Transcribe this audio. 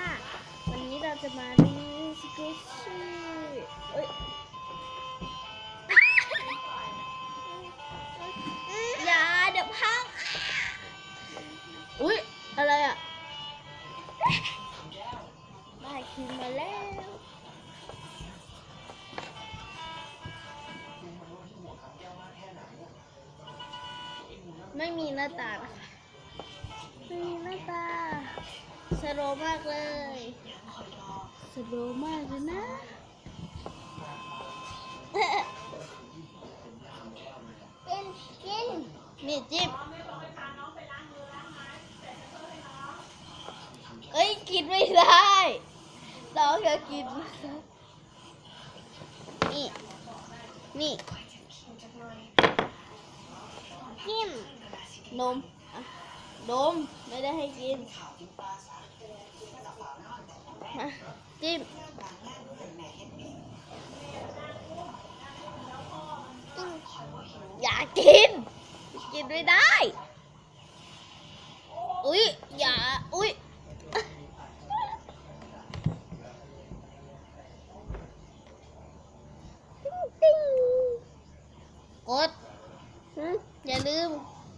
ค่ะ วันนี้เราจะมารีวิวสกูชี่เอ้ยอย่าเดี๋ยวพังอุ้ยอะไรอะได้คืนมาแล้วไม่มีหน้าตานะคะไม่มีหน้าตา สโลว์มากเลยสโลว์มากเลยนะกินกินนี่จิ๊บเอ้ยกินไม่ได้น้องจะกินนะคะนี่นี่จิ้มนมอะ นมไม่ได้ให้กินมาจิ้มอย่ากิน กินไม่ได้ อุ้ยอย่า อุ้ยติ๊งติ๊งกดอย่าลืม